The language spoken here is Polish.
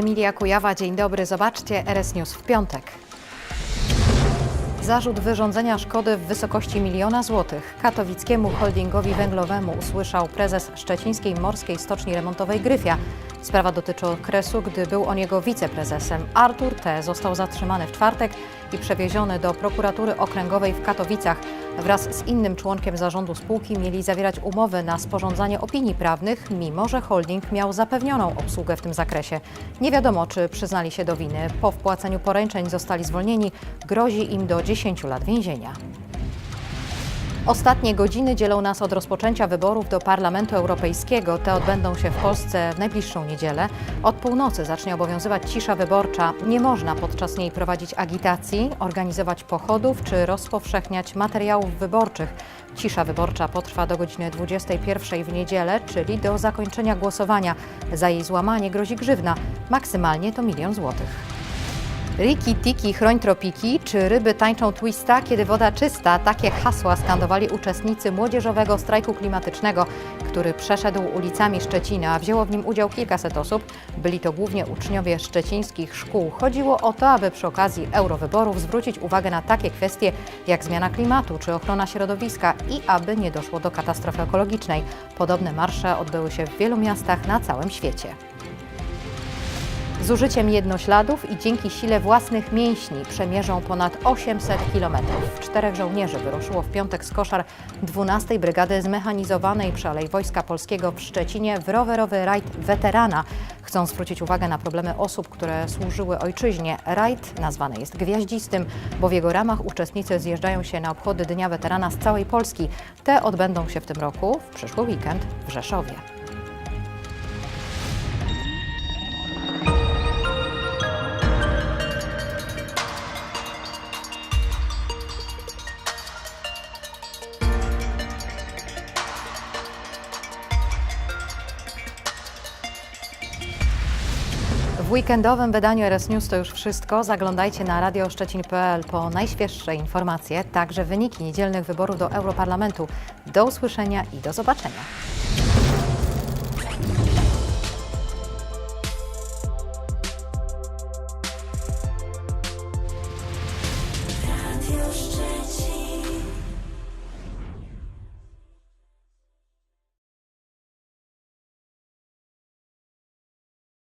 Emilia Kujawa, dzień dobry. Zobaczcie RS News w piątek. Zarzut wyrządzenia szkody w wysokości miliona złotych katowickiemu holdingowi węglowemu usłyszał prezes szczecińskiej Morskiej Stoczni Remontowej Gryfia. Sprawa dotyczy okresu, gdy był on jego wiceprezesem. Artur T. został zatrzymany w czwartek i przewieziony do prokuratury okręgowej w Katowicach. Wraz z innym członkiem zarządu spółki mieli zawierać umowy na sporządzanie opinii prawnych, mimo że holding miał zapewnioną obsługę w tym zakresie. Nie wiadomo, czy przyznali się do winy. Po wpłaceniu poręczeń zostali zwolnieni. Grozi im do 10 lat więzienia. Ostatnie godziny dzielą nas od rozpoczęcia wyborów do Parlamentu Europejskiego. Te odbędą się w Polsce w najbliższą niedzielę. Od północy zacznie obowiązywać cisza wyborcza. Nie można podczas niej prowadzić agitacji, organizować pochodów czy rozpowszechniać materiałów wyborczych. Cisza wyborcza potrwa do godziny 21 w niedzielę, czyli do zakończenia głosowania. Za jej złamanie grozi grzywna. Maksymalnie to milion złotych. Riki, tiki, chroń tropiki, czy ryby tańczą twista, kiedy woda czysta? Takie hasła skandowali uczestnicy młodzieżowego strajku klimatycznego, który przeszedł ulicami Szczecina. Wzięło w nim udział kilkaset osób. Byli to głównie uczniowie szczecińskich szkół. Chodziło o to, aby przy okazji eurowyborów zwrócić uwagę na takie kwestie jak zmiana klimatu czy ochrona środowiska i aby nie doszło do katastrofy ekologicznej. Podobne marsze odbyły się w wielu miastach na całym świecie. Z użyciem jednośladów i dzięki sile własnych mięśni przemierzą ponad 800 kilometrów. Czterech żołnierzy wyruszyło w piątek z koszar 12 Brygady Zmechanizowanej przy Alei Wojska Polskiego w Szczecinie w rowerowy rajd weterana. Chcą zwrócić uwagę na problemy osób, które służyły ojczyźnie. Rajd nazwany jest gwiaździstym, bo w jego ramach uczestnicy zjeżdżają się na obchody Dnia Weterana z całej Polski. Te odbędą się w tym roku, w przyszły weekend w Rzeszowie. W weekendowym wydaniu RS News to już wszystko. Zaglądajcie na radioszczecin.pl po najświeższe informacje, także wyniki niedzielnych wyborów do Europarlamentu. Do usłyszenia i do zobaczenia.